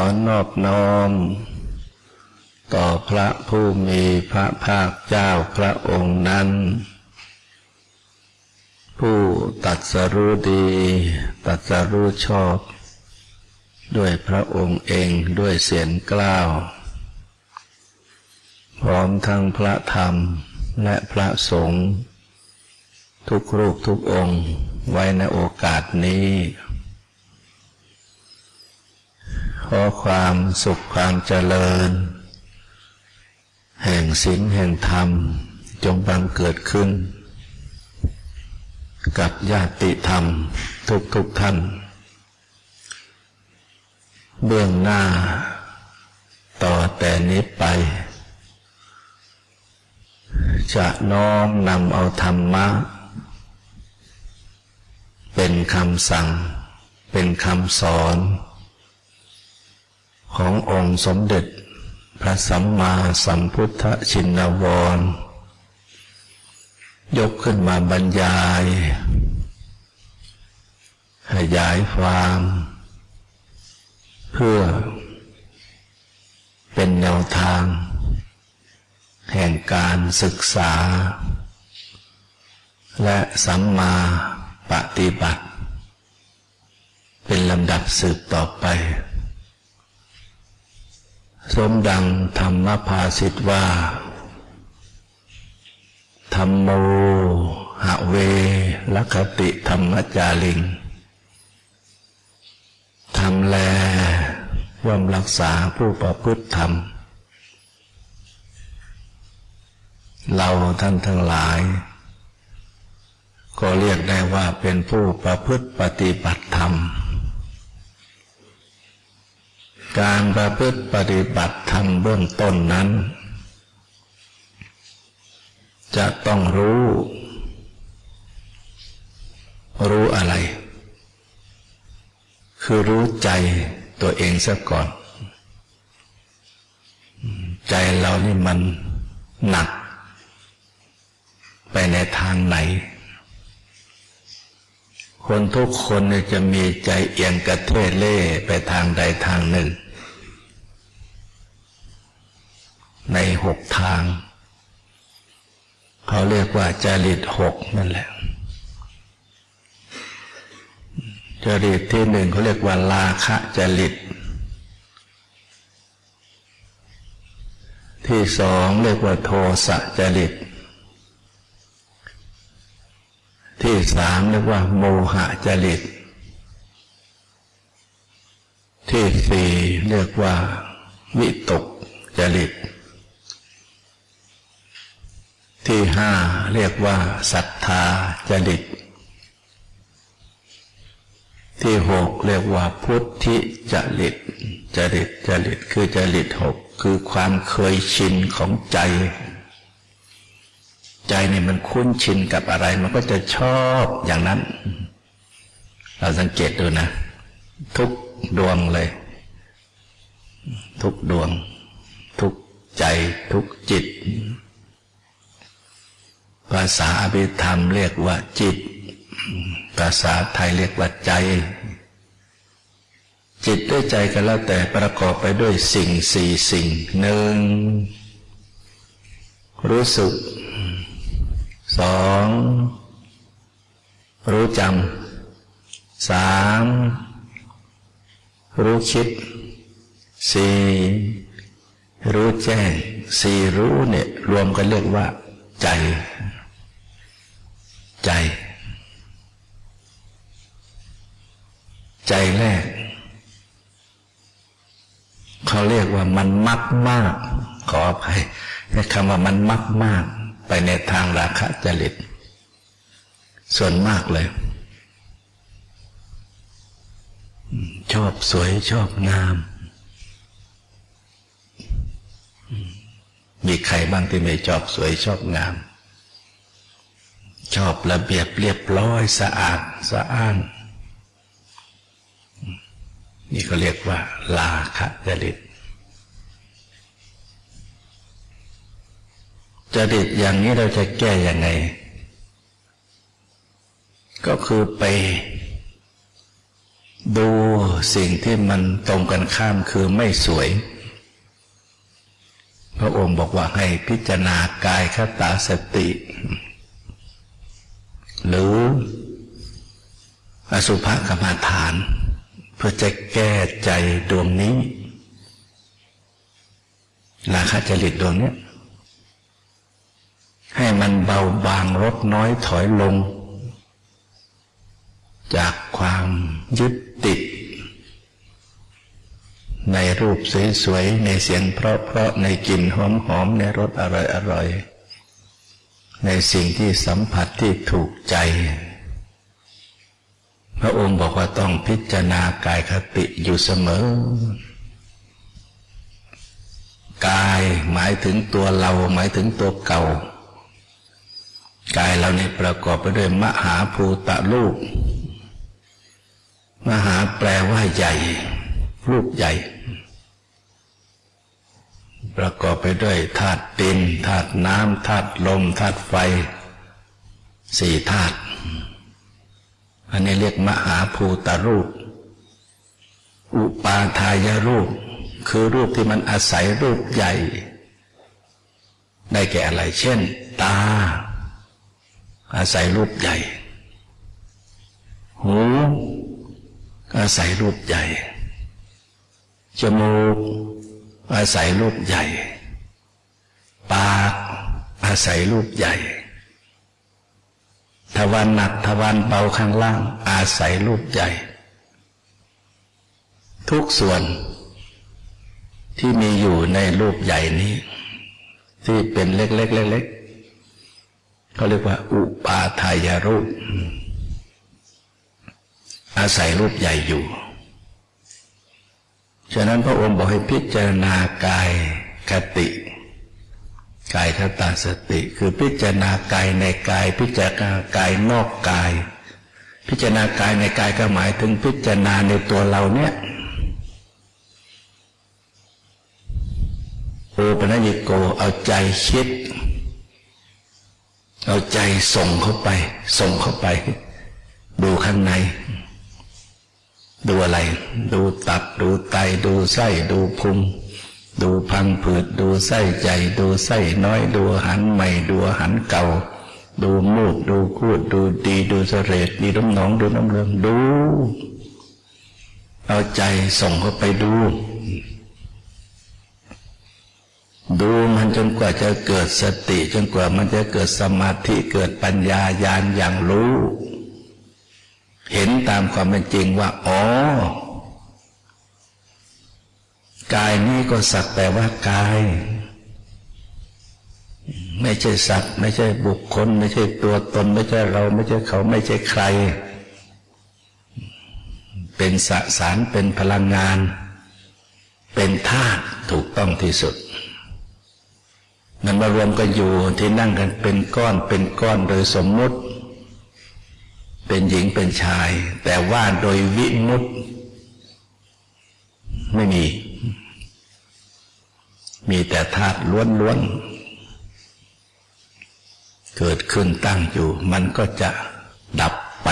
อนอบน้อม ต่อพระผู้มีพระภาคเจ้าพระองค์นั้น ผู้ตัดสรู้ดี ตัดสรู้ชอบ ด้วยพระองค์เองด้วยเสียงกล้าว พร้อมทั้งพระธรรมและพระสงฆ์ทุกรูปทุกองค์ไว้ในโอกาสนี้ ข อความสุขความเจริญ แห่งศีลแห่งธรรม จงบังเกิดขึ้น กับญาติธรรมทุกทุกท่าน เบื้องหน้า ต่อแต่นี้ไป จะน้อมนำเอาธรรมะ เป็นคำสั่ง เป็นคำสอน ขององค์สมเด็จ พระสัมมาสัมพุทธชินวร ยกขึ้นมาบรรยาย ขยายความ เพื่อ เป็นแนวทาง แห่งการศึกษา และสัมมาปฏิบัติ เป็นลำดับสืบต่อไป สมดังธรรมภาสิทว่า ธรรมโมหะเวลคติธรรมจาริงทำแลย่อมรักษาผู้ประพฤติธรรม เราท่านทั้งหลาย ก็เรียกได้ว่าเป็นผู้ประพฤติปฏิบัติธรรม การประพฤติปฏิบัติธรรมเบื้องต้นนั้น จะต้องรู้ รู้อะไร คือรู้ใจตัวเองซะก่อน ใจเรานี่มันหนัก ไปในทางไหน คนทุกคนจะมีใจเอียงกระเทเล่ไปทางใดทางหนึ่ง ในหกทาง เขาเรียกว่าจริตหกนั่นแหละ จริตที่หนึ่งเขาเรียกว่าลาคะจริต ที่สองเรียกว่าโทสะจริต ที่สามเรียกว่า โมหะจริต ที่สี่เรียกว่า วิตกจริต ที่ห้าเรียกว่าศรัทธาจริต ที่หกเรียกว่าพุทธิจริต จริตจริตคือจริตหกคือความเคยชินของใจ ใจเนี่ยมันคุ้นชินกับอะไร มันก็จะชอบอย่างนั้น เราสังเกตดูนะ ทุกดวงเลย ทุกดวง ทุกใจทุกจิต ภาษาอภิธรรมเรียกว่าจิต ภาษาไทยเรียกว่าใจ จิตด้วยใจกันแล้วแต่ประกอบไปด้วยสิ่งสี่สิ่งหนึ่งรู้สึก สองรู้จำสามรู้คิดสี่รู้แจ้งสี่รู้เนี่ยรวมกันเรียกว่า ใจ ใจ ใจแรก เขาเรียกว่ามันมักมาก ขออภัยคำว่ามันมักมาก ไปในทางราคะจริต ส่วนมากเลย ชอบสวยชอบงาม มีใครบ้างที่ไม่ชอบสวยชอบงาม ชอบระเบียบเรียบร้อยสะอาดสะอ้านนี่ก็เรียกว่า ลาคะจริต จริตอย่างนี้เราจะแก้ยังไง ก็คือไป ดูสิ่งที่มันตรงกันข้ามคือไม่สวย พระองค์บอกว่าให้พิจารณากายคตาสติ หรืออสุภกรรมฐาน เพื่อจะแก้ใจดวงนี้ ราคะจริตดวงนี้ ให้มันเบาบางลดน้อยถอยลง จากความยึดติด ในรูปสวยๆ ในเสียงเพราะๆ ในกลิ่นหอมๆ ในรสอร่อยๆ ในสิ่งที่สัมผัสที่ถูกใจ พระองค์บอกว่าต้องพิจารณากายคติอยู่เสมอกายหมายถึงตัวเราหมายถึงตัวเก่า กายเรานี่ประกอบไปด้วยมหาภูตะรูปมหาแปลว่าใหญ่รูปใหญ่ ประกอบไปด้วยธาตุดินธาตุน้ำธาตุลมธาตุไฟสี่ธาตุอันนี้เรียกมหาภูตะรูป อุปาทายรูป คือรูปที่มันอาศัยรูปใหญ่ ได้แก่อะไร เช่น ตา อาศัยรูปใหญ่ หูอาศัยรูปใหญ่ จมูก อาศัยรูปใหญ่ ปาก อาศัยรูปใหญ่ ทวารหนักทวารเบาข้างล่าง อาศัยรูปใหญ่ ทุกส่วนที่มีอยู่ในรูปใหญ่นี้ ที่เป็นเล็กๆเล็กๆ เขาเรียกว่า อุปาทายรูป อาศัยรูปใหญ่อยู่ ฉะนั้นพระองค์บอกให้พิจารณากายคติกายคตาสติ คือพิจารณากายในกาย พิจารณากายนอกกาย พิจารณากายในกายก็หมายถึงพิจารณาในตัวเราเนี่ยโอปัญญิโกเอาใจคิด เอาใจส่งเข้าไป ส่งเข้าไป ดูข้างใน ดูอะไร ดูตับ ดูไต ดูไส้ ดูพุง ดูพังผืด ดูไส้ใหญ่ดูไส้น้อย ดูหันใหม่ ดูหันเก่า ดูมูด ดูคูด ดูดี ดูเสรดดีน้ำหนอง ดูน้ำเลืองดู เอาใจส่งเข้าไปดู ดูมันจนกว่าจะเกิดสติ จนกว่ามันจะเกิดสมาธิเกิดปัญญาญาณอย่างรู้ เห็นตามความเป็นจริงว่า อ๋อกายนี้ก็สักแต่ว่ากาย ไม่ใช่สัตว์ ไม่ใช่บุคคล ไม่ใช่ตัวตน ไม่ใช่เราไม่ใช่เขาไม่ใช่ใคร เป็นสสารเป็นพลังงาน เป็นธาตุถูกต้องที่สุด มันมารวมกันอยู่ที่นั่งกันเป็นก้อนเป็นก้อนโดยสมมุติ เป็นหญิงเป็นชาย แต่ว่าโดยวิมุตไม่มี มีแต่ธาตุล้วนๆ เกิดขึ้นตั้งอยู่ มันก็จะดับไป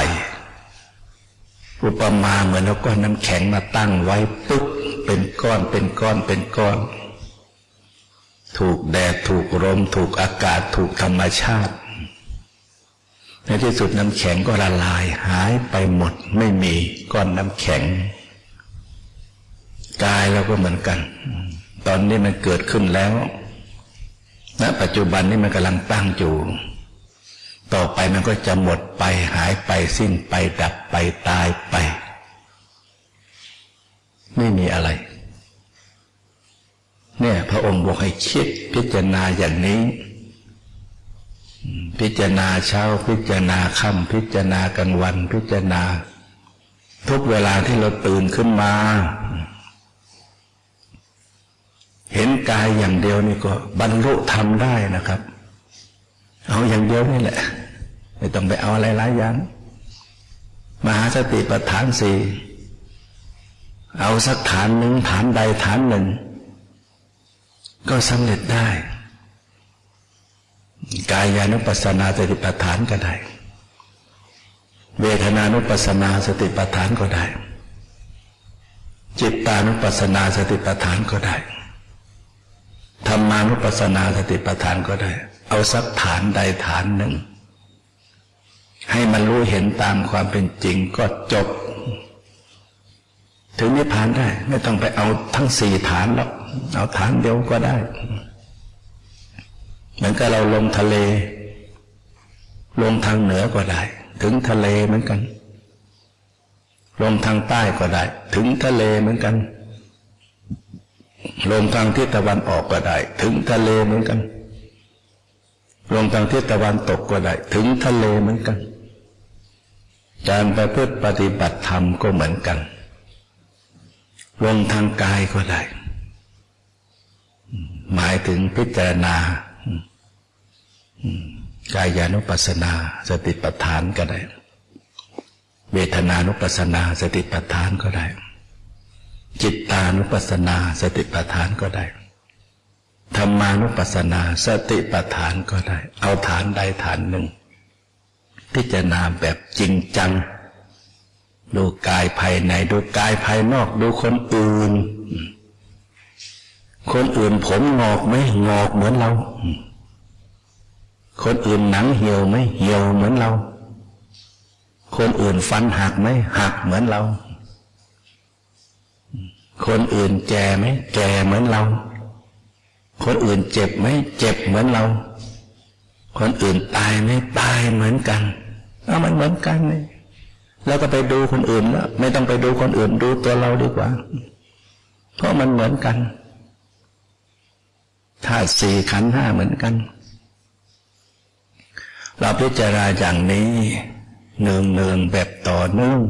อุปมาเหมือนเอาก้อนน้ำแข็งมาตั้งไว้ปุ๊บเป็นก้อนเป็นก้อนเป็นก้อน ถูกแดดถูกลมถูกอากาศถูกธรรมชาติ ในที่สุดน้ำแข็งก็ละลายหายไปหมดไม่มีก้อนน้ำแข็ง กายเราก็เหมือนกัน ตอนนี้มันเกิดขึ้นแล้วณปัจจุบันนี้มันกำลังตั้งอยู่ ต่อไปมันก็จะหมดไปหายไปสิ้นไปดับไปตายไป ไม่มีอะไร องค์บอกให้คิดพิจารณาอย่างนี้ พิจารณาเช้าพิจารณาค่ำพิจารณากลางวัน พิจารณา ทุกเวลาที่เราตื่นขึ้นมา เห็นกายอย่างเดียวนี่ก็ บรรลุธรรมได้นะครับ เอาอย่างเดียวนี่แหละ ไม่ต้องไปเอาอะไรหลายอย่างมหาสติปัฏฐานสี่เอาสักฐานหนึ่งฐานใดฐานหนึ่ง ก็สำเร็จได้ กายานุปัสสนาสติปัฏฐานก็ได้ เวทนานุปัสสนาสติปัฏฐานก็ได้ จิตตานุปัสสนาสติปัฏฐานก็ได้ธรรมานุปัสสนาสติปัฏฐานก็ได้ เอาสักฐานใดฐานหนึ่ง ให้มันรู้เห็นตามความเป็นจริงก็จบ ถึงนิพพานได้ ไม่ต้องไปเอาทั้งสี่ฐานหรอก เอาฐานเดียวก็ได้ เหมือนกับเราลงทะเล ลงทางเหนือก็ได้ ถึงทะเลเหมือนกัน ลงทางใต้ก็ได้ ถึงทะเลเหมือนกัน ลงทางทิศตะวันออกก็ได้ ถึงทะเลเหมือนกัน ลงทางทิศตะวันตกก็ได้ ถึงทะเลเหมือนกัน การประพฤติปฏิบัติธรรมก็เหมือนกัน ลงทางกายก็ได้ หมายถึงพิจารณากายานุปัสสนา สติปัฏฐานก็ได้ เวทนานุปัสสนาสติปัฏฐานก็ได้ จิตตานุปัสสนาสติปัฏฐานก็ได้ธรรมานุปัสสนาสติปัฏฐานก็ได้ เอาฐานใดฐานหนึ่ง พิจารณาแบบจริงจัง ดูกายภายใน ดูกายภายนอก ดูคนอื่น คนอื่นผมงอกไหมงอกเหมือนเรา คนอื่นหนังเหี่ยวไหมเหี่ยวเหมือนเรา คนอื่นฟันหักไหมหักเหมือนเรา คนอื่นแก่ไหมแก่เหมือนเรา คนอื่นเจ็บไหมเจ็บเหมือนเรา คนอื่นตายไหมตายเหมือนกันเอามันเหมือนกันเลยแล้วก็ไปดูคนอื่นแล้วไม่ต้องไปดูคนอื่นดูตัวเราดีกว่า เพราะมันเหมือนกัน ธาตุสี่ขันห้าเหมือนกัน เราพิจารณาอย่างนี้เนืองเนืองแบบต่อเนื่อง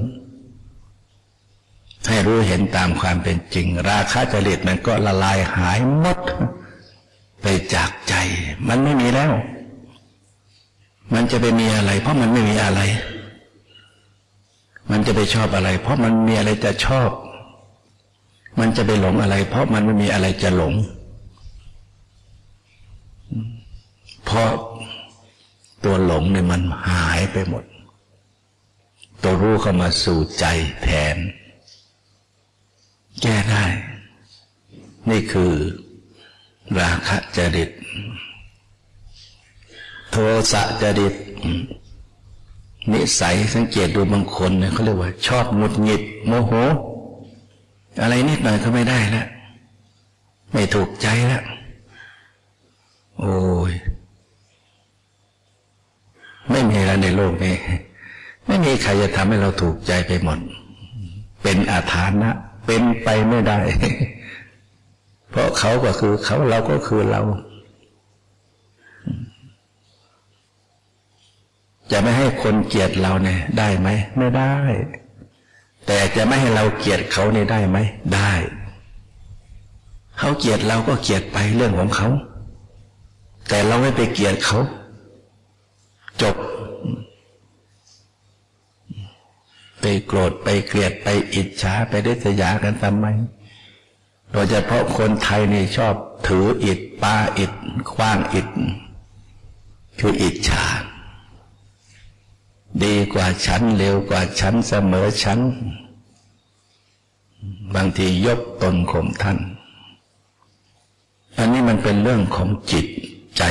ให้รู้เห็นตามความเป็นจริง ราคะจริตมันก็ละลายหายหมด ไปจากใจ มันไม่มีแล้ว มันจะไปมีอะไร เพราะมันไม่มีอะไร มันจะไปชอบอะไร เพราะมันมีอะไรจะชอบ มันจะไปหลงอะไร เพราะมันไม่มีอะไรจะหลง เพราะตัวหลงเนี่ยมันหายไปหมด ตัวรู้เข้ามาสู่ใจแทน แก้ได้ นี่คือราคะจริต โทสะจริต นิสัยสังเกตดูบางคนเนี่ยเขาเรียกว่า ชอบหงุดหงิด โมโห อะไรนิดหน่อยก็ไม่ได้แล้วไม่ถูกใจแล้วโอ้ย ไม่มีอะไรในโลกนี้ ไม่มีใครจะทำให้เราถูกใจไปหมด เป็นอาถรรพ์เป็นไปไม่ได้ เพราะเขาก็คือเขาเราก็คือเรา จะไม่ให้คนเกลียดเราเนี่ย ได้ไหมไม่ได้ แต่จะไม่ให้เราเกลียดเขาเนี่ยได้ไหมได้เขาเกลียดเราก็เกลียดไปเรื่องของเขา แต่เราไม่ไปเกลียดเขา จบ ไปโกรธไปเกลียดไปอิจฉาไปได้สยากันทำไม โดยเฉพาะคนไทยนี่ชอบถืออิดปาอิดคว้างอิดคืออิจฉาดีกว่าฉันเร็วกว่าฉันเสมอฉัน บางทียกตนข่มท่าน อันนี้มันเป็นเรื่องของจิตใจ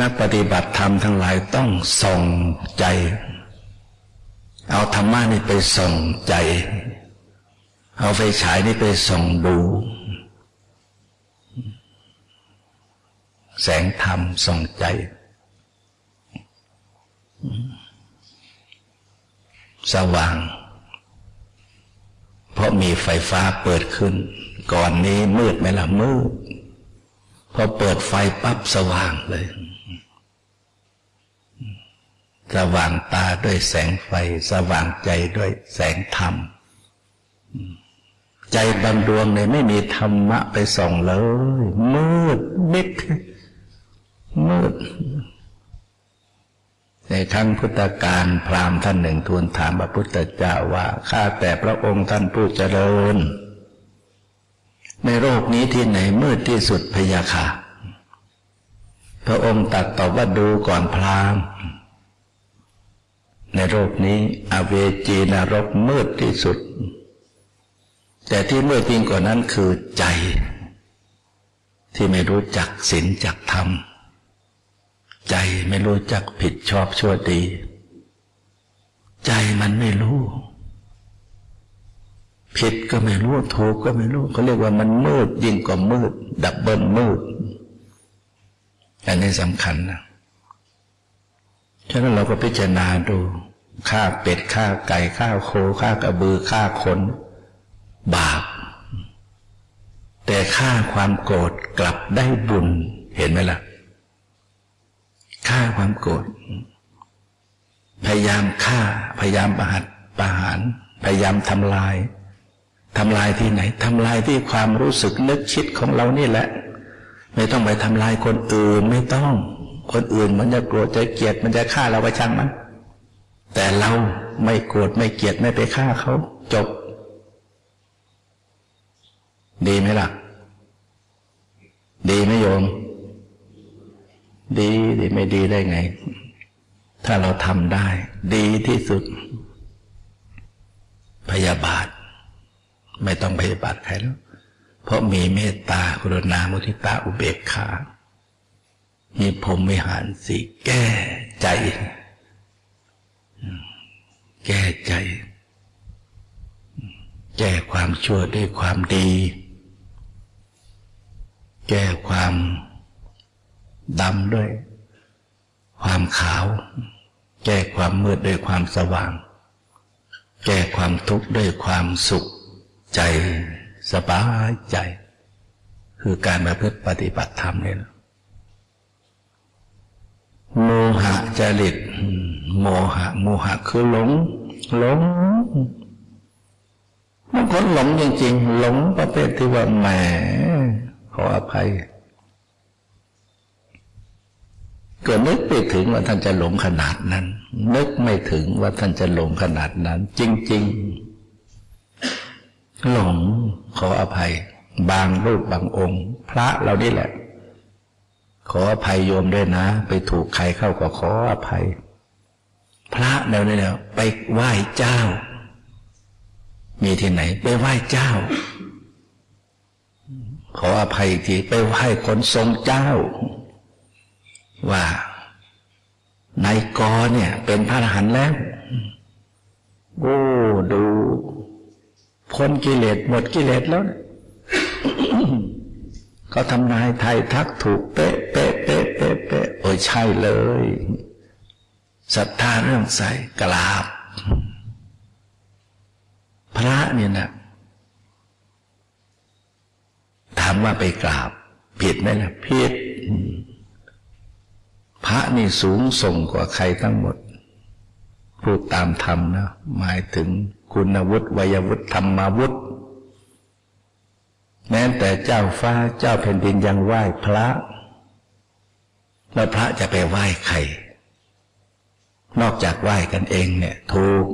นักปฏิบัติธรรมทั้งหลายต้องส่องใจ เอาธรรมะนี่ไปส่องใจ เอาไฟฉายนี่ไปส่องดู แสงธรรมส่องใจ สว่าง เพราะมีไฟฟ้าเปิดขึ้น ก่อนนี้มืดไหมล่ะมืดพอเปิดไฟปั๊บสว่างเลย สว่างตาด้วยแสงไฟ สว่างใจด้วยแสงธรรม ใจบางดวงเนี่ยไม่มีธรรมะไปส่องเลย มืดมิดมืด ในครั้งพุทธกาลพราหมณ์ท่านหนึ่งทูลถามพระพุทธเจ้าว่าข้าแต่พระองค์ท่านผู้เจริญ ในโลกนี้ที่ไหนมืดที่สุดพยาค่ะ พระองค์ตัดตอบว่าดูก่อนพราหมณ์ ในโลกนี้ อเวจีนรกมืดที่สุด แต่ที่มืดยิ่งกว่านั้นคือใจ ที่ไม่รู้จักศีลจักธรรม ใจไม่รู้จักผิดชอบชั่วดี ใจมันไม่รู้ผิดก็ไม่รู้ถูกก็ไม่รู้เขาเรียกว่ามันมืดยิ่งกว่ามืด ดับเบิลมืด อันนี้สำคัญนะ ฉะนั้นเราก็พิจารณาดูฆ่าเป็ดฆ่าไก่ฆ่าโคฆ่ากระบือฆ่าคนบาป แต่ฆ่าความโกรธกลับได้บุญเห็นไหมล่ะฆ่าความโกรธพยายามฆ่าพยายามประหัตประหาร พยายามทำลายทำลายที่ไหนทำลายที่ความรู้สึกนึกคิดของเรานี่แหละ ไม่ต้องไปทำลายคนอื่นไม่ต้อง คนอื่นมันจะโกรธจะเกลียดมันจะฆ่าเราไปช่างมัน แต่เราไม่โกรธไม่เกลียดไม่ไปฆ่าเขา จบ ดีไหมล่ะ ดีไหมโยม ดีดีไม่ดีได้ไง ถ้าเราทำได้ ดีที่สุด พยาบาท ไม่ต้องพยาบาทใครแล้ว เพราะมีเมตตากรุณามุทิตาอุเบกขา มีพรมวิหารสีแก้ใจ แก้ใจ แก้ความชั่วด้วยความดี แก้ความดำด้วย ความขาว แก้ความมืดด้วยความสว่าง แก้ความทุกข์ด้วยความสุขใจสบายใจ คือการมาเพื่อปฏิบัติธรรมเนี่ย โมหะจริต โมหะ โมหะคือหลง หลงบางคนหลงจริงๆ หลงประเภทที่ว่าแหมขออภัย เก็นึกไปถึงว่าท่านจะหลงขนาดนั้น นึกไม่ถึงว่าท่านจะหลงขนาดนั้น จริง ๆ หลงขออภัย บางรูปบางองค์ พระเรานี่แหละ ขออภัยโยมด้วยนะ ไปถูกใครเข้าก็ขออภัย พระเดี๋ยวนี้แล้วไปไหว้เจ้า มีที่ไหน ไปไหว้เจ้า ขออภัยทีไปไหว้คนทรงเจ้า ว่านายกเนี่ย เป็นพระอรหันต์แล้วโอ้ดูพ้นกิเลสหมดกิเลสแล้วาทำนายไทยทักถูกเป๊ะเป๊ะเป๊ะเป๊ะเป๊ะโอ้ยใช่เลยศรัทธาเรื่องใสกราบ พระเนี่ยนะถามว่าไปกราบ ผิดไหมล่ะผิดพระนี่สูงส่งกว่าใครทั้งหมด พูดตามธรรมนะ หมายถึงคุณวุฒิวัยวุฒิธรรมวุฒิ แม้แต่เจ้าฟ้าเจ้าแผ่นดินยังไหว้พระ แล้วพระจะไปไหว้ใคร นอกจากไหว้กันเองเนี่ยถูก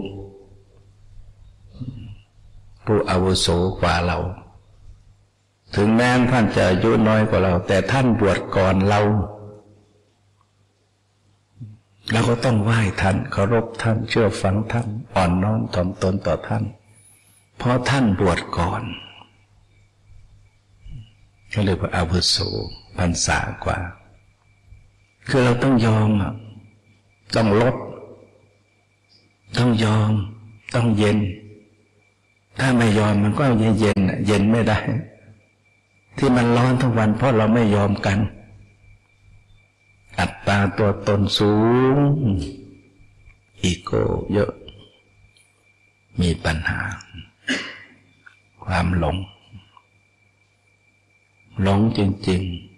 ผู้อาวุโสกว่าเรา ถึงแม้ท่านจะอายุน้อยกว่าเรา แต่ท่านบวชก่อนเราเราก็ต้องไหว้ท่านเคารพท่านเชื่อฟังท่าน อ่อนน้อมถ่อมตนต่อท่าน เพราะท่านบวชก่อน เขาเรียกว่าอาวุโสพรรษากว่า คือเราต้องยอมต้องลด ต้องยอม ต้องเย็น ถ้าไม่ยอมมันก็เย็นเย็นเย็นไม่ได้ ที่มันร้อนทั้งวัน เพราะเราไม่ยอมกัน อัตตาตัวตนสูง อีโก้เยอะ มีปัญหา ความหลง หลงจริงๆ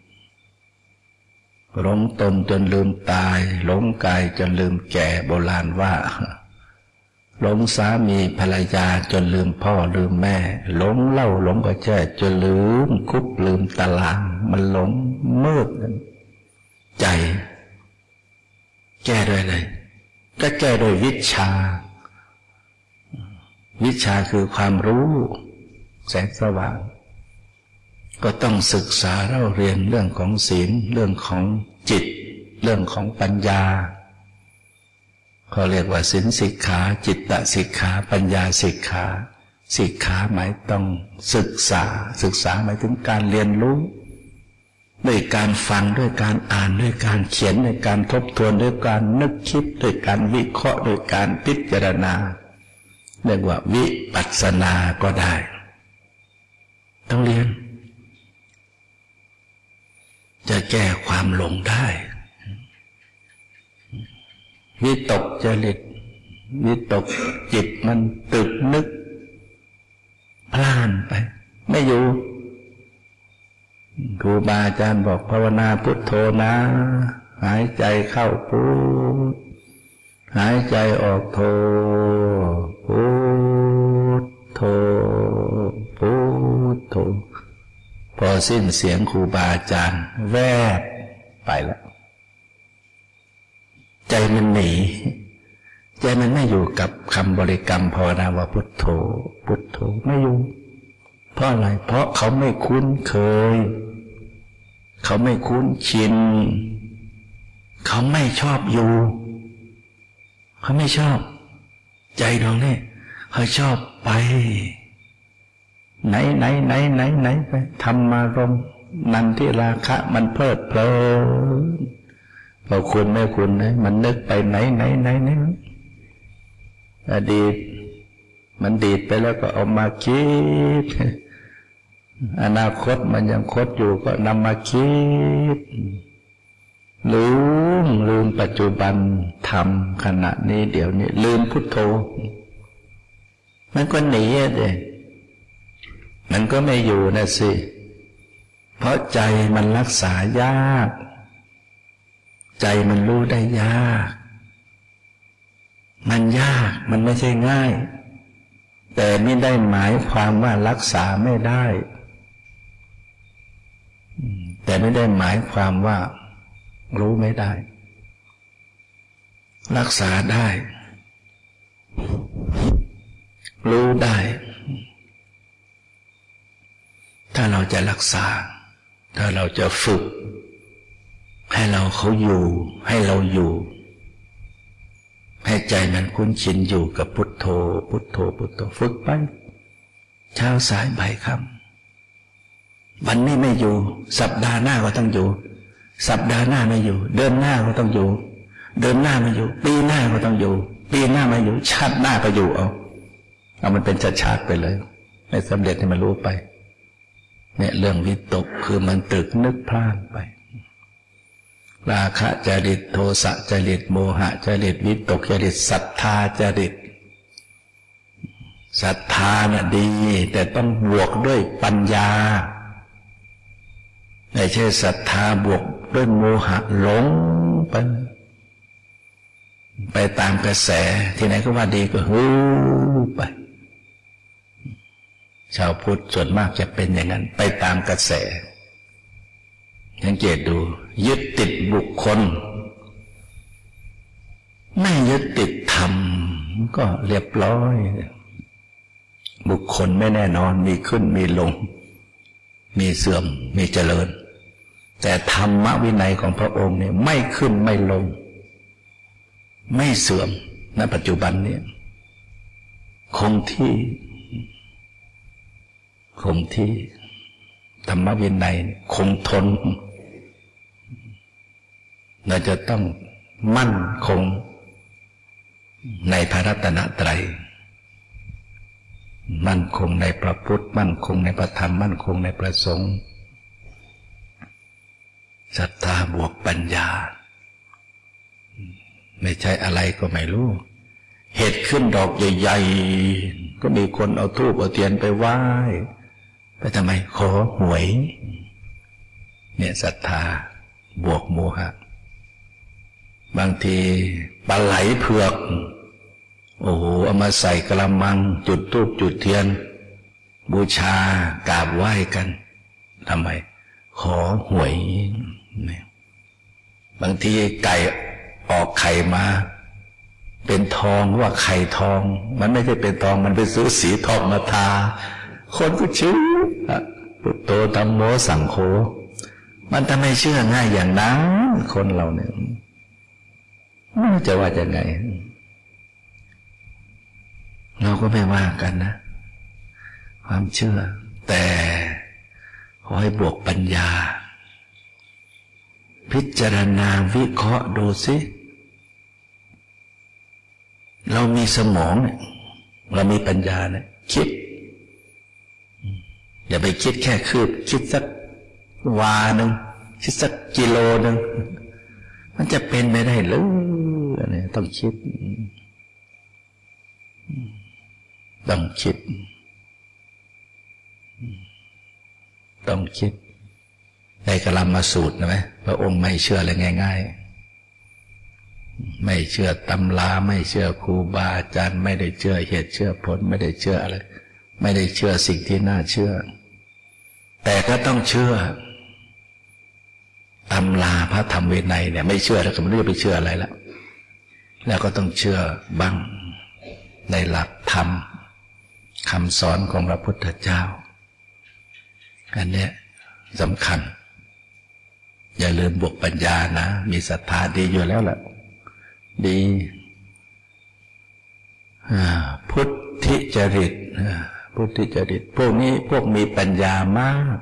หลงตนจนลืมตาย หลงกายจนลืมแก่โบราณว่า หลงสามีภรรยาจนลืมพ่อลืมแม่ หลงเล่าหลงกระแจจนลืมคุกลืมตาราง มันหลงมืดใจ แก้ด้วยเลยก็แก้โดยวิชา วิชาคือความรู้ แสงสว่าง ก็ต้องศึกษาเล่าเรียนเรื่องของศีล เรื่องของจิต เรื่องของปัญญาเขาเรียกว่าศีลสิกขา จิตตสิกขา ปัญญาสิกขาสิกขาหมายต้องศึกษา ศึกษาหมายถึงการเรียนรู้ด้วยการฟังด้วยการอ่านด้วยการเขียนด้วยการทบทวนด้วยการนึกคิดด้วยการวิเคราะห์ด้วยการพิจารณาเรียกว่าวิปัสสนาก็ได้ ต้องเรียน จะแก้ความหลงได้ วิตกจริต วิตกจิตมันตึกนึก พล่านไป ไม่อยู่ครูบาอาจารย์บอกภาวนาพุทโธนะ หายใจเข้าพุทหายใจออกโธพุทโธพุทโธ พอสิ้นเสียงครูบาอาจารย์ แวบไปแล้ว ใจมันหนี ใจมันไม่อยู่กับคำบริกรรมภาวนาว่าพุทโธ พุทโธไม่อยู่ เพราะอะไร เพราะเขาไม่คุ้นเคย เขาไม่คุ้นชิน เขาไม่ชอบอยู่ เขาไม่ชอบ ใจดวงนี้เขาชอบไป ไหนไหนไหนไหนไหนไปทำมารมนันที่ราคะ มันเพลิดเพลินพอคุณไม่คุณนะมันนึกไปไหนไหนไหนไหนอดีต มันดีดไปแล้วก็เอามาคิด อนาคตมันยังคดอยู่ก็นำมาคิดลืมลืมปัจจุบันทำขณะนี้เดี๋ยวนี้ ลืมพุทโธ มันก็หนีเด็ มันก็ไม่อยู่นะสิ เพราะใจมันรักษายาก ใจมันรู้ได้ยาก มันยากมันไม่ใช่ง่าย แต่ไม่ได้หมายความว่ารักษาไม่ได้ แต่ไม่ได้หมายความว่า รู้ไม่ได้ รักษาได้ รู้ได้ ถ้าเราจะรักษา ถ้าเราจะฝึก ให้เราเขาอยู่ ให้เราอยู่ ให้ใจมันคุ้นชินอยู่กับพุทโธ พุทโธ พุทโธ ฝึกไป เช้าสายบ่ายค่ำวันนี้ไม่อยู่ สัปดาห์หน้าก็ต้องอยู่ สัปดาห์หน้าไม่อยู่ เดือนหน้าก็ต้องอยู่ เดือนหน้าไม่อยู่ ปีหน้าก็ต้องอยู่ ปีหน้าไม่อยู่ ชาติหน้าก็อยู่เอา เอามันเป็นชาติไปเลย ให้สำเร็จให้มันรู้ไป เนี่ยเรื่องวิตกคือมันตึกนึกพลาดไป ราคะจริตโทสะจริตโมหะจริตวิตกจริตศรัทธาจริตศรัทธาน่ะดี แต่ต้องบวกด้วยปัญญาไม่ใช่ศรัทธาบวกด้วยโมหะหลงไปไปตามกระแสที่ไหนก็ว่าดีก็ฮู้ไป ชาวพุทธส่วนมากจะเป็นอย่างนั้น ไปตามกระแสสังเกตดู ยึดติดบุคคล ไม่ยึดติดธรรม ก็เรียบร้อย บุคคลไม่แน่นอนมีขึ้นมีลง มีเสื่อมมีเจริญ แต่ธรรมวินัยของพระองค์เนี่ยไม่ขึ้นไม่ลง ไม่เสื่อมณปัจจุบันเนี่ยคงที่ คงที่ธรรมวินัยคงทน เราจะต้องมั่นคงในพระรัตนตรัย มั่นคงในพระพุทธ มั่นคงในพระธรรม มั่นคงในพระสงฆ์ศรัทธาบวกปัญญา ไม่ใช่อะไรก็ไม่รู้ เหตุขึ้นดอกใหญ่ ๆ ก็มีคนเอาทูบเอาเทียนไปไหว้ ไปทำไมขอหวย เนี่ยศรัทธาบวกโมหะ บางทีปลาไหลเผือก โอ้โหเอามาใส่กระมัง จุดทูบจุดเทียน บูชากราบไหว้กันทำไม ขอหวยเนี่ยบางทีไก่ออกไข่มา เป็นทองว่าไข่ทอง มันไม่ใช่เป็นทองมันไปซื้อสีทองมาทา คนก็ชื่อ พุทโธธรรมโมสังโฆมันทำไมเชื่อง่ายอย่างนั้น คนเราเนี่ยจะว่าจะไง เราก็ไม่ว่ากันนะ ความเชื่อ แต่ขอให้บวกปัญญา พิจารณาวิเคราะห์ดูสิเรามีสมองเนี่ยเรามีปัญญาเนี่ยคิด อย่าไปคิดแค่คืบ คิดสักวาหนึ่งคิดสักกิโลหนึ่งมันจะเป็นไปได้หรือเนี่ยต้องคิด ต้องคิด ต้องคิดในกลัมมาสูตรนะไหมพระองค์ไม่เชื่ออะไรง่าย ๆ ไม่เชื่อตำราไม่เชื่อครูบาอาจารย์ ไม่ได้เชื่อเหตุเชื่อผล ไม่ได้เชื่ออะไร ไม่ได้เชื่อสิ่งที่น่าเชื่อ แต่ก็ต้องเชื่อตำราพระธรรมเวินัยเนี่ยไม่เชื่อแล้วก็ไม่รู้จะไปเชื่ออะไรแล้วแล้วก็ต้องเชื่อบ้างในหลักธรรมคำสอนของพระพุทธเจ้า อันเนี้ยสำคัญ อย่าลืมบวกปัญญานะ มีศรัทธาดีอยู่แล้วแหละดีพุทธิจริต พุทธิจริต พวกนี้พวกมีปัญญามาก